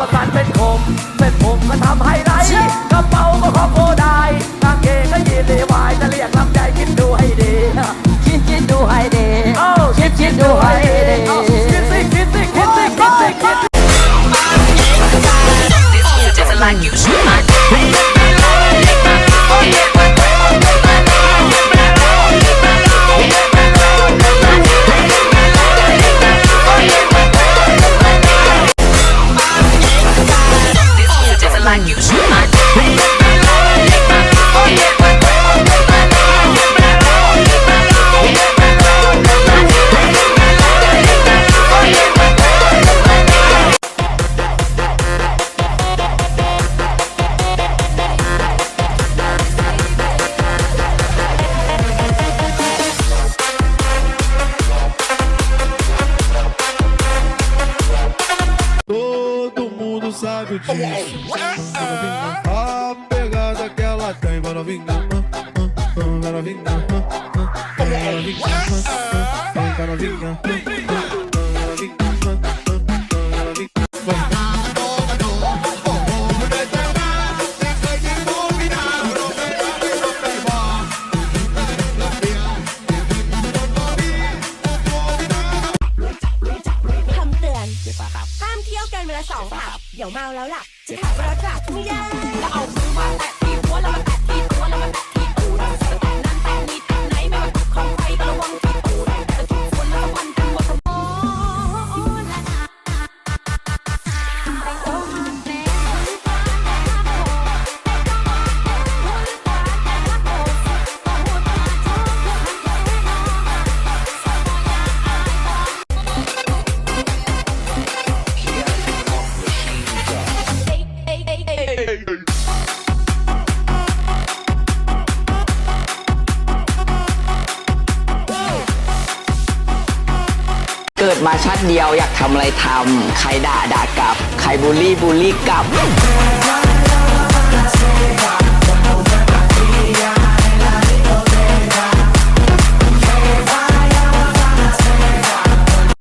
ก็สันเป็นคม เป็นผมก็ทำให้ไรกระเป๋าก็ขอบโคได้กางเกงก็ยีนเลวายจะเรียกลำใจคิดดูให้ดีคิดคิดดูให้ดีคิดคิดดูให้ดีคิดสิคิดสิคิดสิคิดสิคิดสิน find you. Sabe disso. A pegada que ela tem, vai novinha. Vai novinha. Vai novinha. Vai novinha. มเวลาสองผับเดี๋ยวเมาแล้วล่ะจะขับรถกลับไม่ได้แล้วเอามือมาแตะที่หัวแล้วมาแตะ เกิดมาชาติเดียวอยากทำอะไรทำใครด่าด่ากลับ ใครบูลลี่บูลลี่กลับ